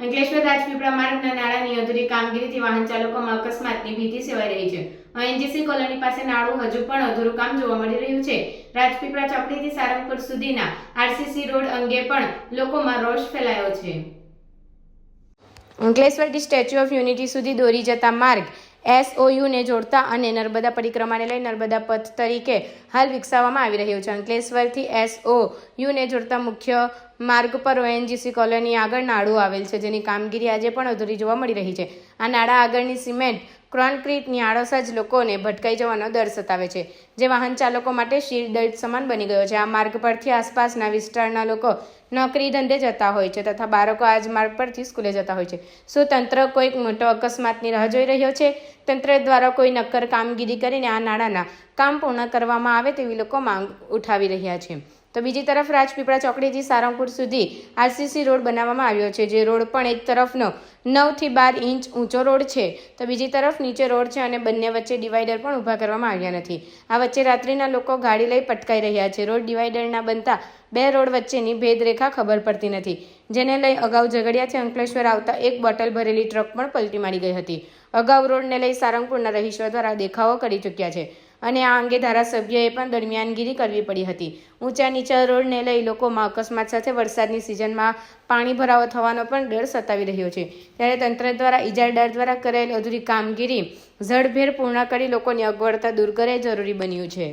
અંકલેશ્વર રાજપીપળા માર્ગના નાળાની અધૂરી કામગીરીથી વાહન ચાલકોમાં અકસ્માતની ભીતિ સેવાઈ રહી છે. એનજીસી કોલોની પાસે નાળું હજુ પણ અધૂરું કામ જોવા મળી રહ્યું છે. રાજપીપળા ચોકડીથી સારંગપુર સુધીના આરસીસી રોડ અંગે પણ લોકોમાં રોષ ફેલાયો છે. અંકલેશ્વરથી સ્ટેચ્યુ ઓફ યુનિટી સુધી દોરી જતા માર્ગ એસઓયુને જોડતા અને નર્મદા પરિક્રમાને લઈ નર્મદા પથ તરીકે હાલ વિકસાવવામાં આવી રહ્યો છે. અંકલેશ્વરથી એસઓયુને જોડતા મુખ્ય માર્ગ પર ઓએનજીસી કોલોની આગળ નાળું આવેલ છે, જેની કામગીરી આજે પણ અધૂરી જોવા મળી રહી છે. આ નાળા આગળની સિમેન્ટ, કોન્ક્રીટની આડોશ જ લોકોને ભટકાઈ જવાનો દર સતાવે છે, જે વાહન ચાલકો માટે શિરદર્દ સમાન બની ગયો છે. આ માર્ગ પરથી આસપાસના વિસ્તારના લોકો નોકરી ધંધે જતા હોય છે તથા બાળકો આ જ માર્ગ પરથી સ્કૂલે જતા હોય છે. શું તંત્ર કોઈક મોટો અકસ્માતની રાહ જોઈ રહ્યો છે? તંત્ર દ્વારા કોઈ નક્કર કામગીરી કરીને આ નાણાંના કામ પૂર્ણ કરવામાં આવે તેવી લોકો માંગ ઉઠાવી રહ્યા છે. તો બીજી તરફ રાજપીપળા ચોકડીથી સારંગપુર સુધી આરસીસી રોડ બનાવવામાં આવ્યો છે, જે રોડ પણ એક તરફનો નવથી બાર ઇંચ ઊંચો રોડ છે. તો બીજી તરફ નીચે રોડ છે અને બંને વચ્ચે ડિવાઈડર પણ ઊભા કરવામાં આવ્યા નથી. આ વચ્ચે રાત્રિના લોકો ગાડી લઈ પટકાઈ રહ્યા છે. રોડ ડિવાઈડરના બનતા બે રોડ વચ્ચેની ભેદરેખા ખબર પડતી નથી. જેને લઈ અગાઉ ઝઘડિયાથી અંકલેશ્વર આવતા એક બોટલ ભરેલી ટ્રક પણ પલટી મારી ગઈ હતી. અગાઉ રોડને લઈ સારંગપુરના રહીશો દ્વારા દેખાવો કરી ચૂક્યા છે અને આ અંગે ધારાસભ્યએ પણ દરમિયાનગીરી કરવી પડી હતી. ઊંચા નીચા રોડને લઈ લોકોમાં અકસ્માત સાથે વરસાદની સિઝનમાં પાણી ભરાવો થવાનો પણ ડર સતાવી રહ્યો છે. ત્યારે તંત્ર દ્વારા ઇજારદાર દ્વારા કરેલ અધૂરી કામગીરી ઝડભેર પૂર્ણ કરી લોકોની અગવડતા દૂર કરે જરૂરી બન્યું છે.